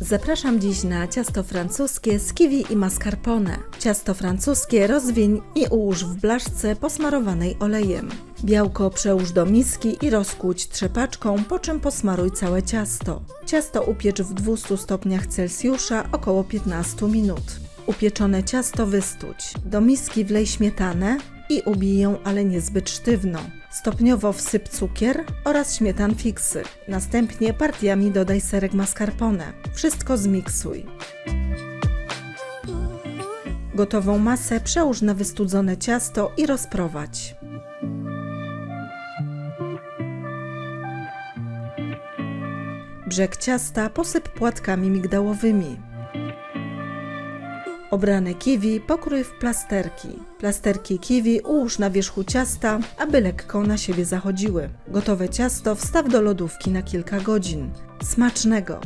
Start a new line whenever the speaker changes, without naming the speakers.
Zapraszam dziś na ciasto francuskie z kiwi i mascarpone. Ciasto francuskie rozwiń i ułóż w blaszce posmarowanej olejem. Białko przełóż do miski i rozkłódź trzepaczką, po czym posmaruj całe ciasto. Ciasto upiecz w 200 stopniach Celsjusza około 15 minut. Upieczone ciasto wystuć. Do miski wlej śmietanę i ubij ją, ale niezbyt sztywno. Stopniowo wsyp cukier oraz śmietan fiksy. Następnie partiami dodaj serek mascarpone. Wszystko zmiksuj. Gotową masę przełóż na wystudzone ciasto i rozprowadź. Brzeg ciasta posyp płatkami migdałowymi. Obrane kiwi pokrój w plasterki. Plasterki kiwi ułóż na wierzchu ciasta, aby lekko na siebie zachodziły. Gotowe ciasto wstaw do lodówki na kilka godzin. Smacznego!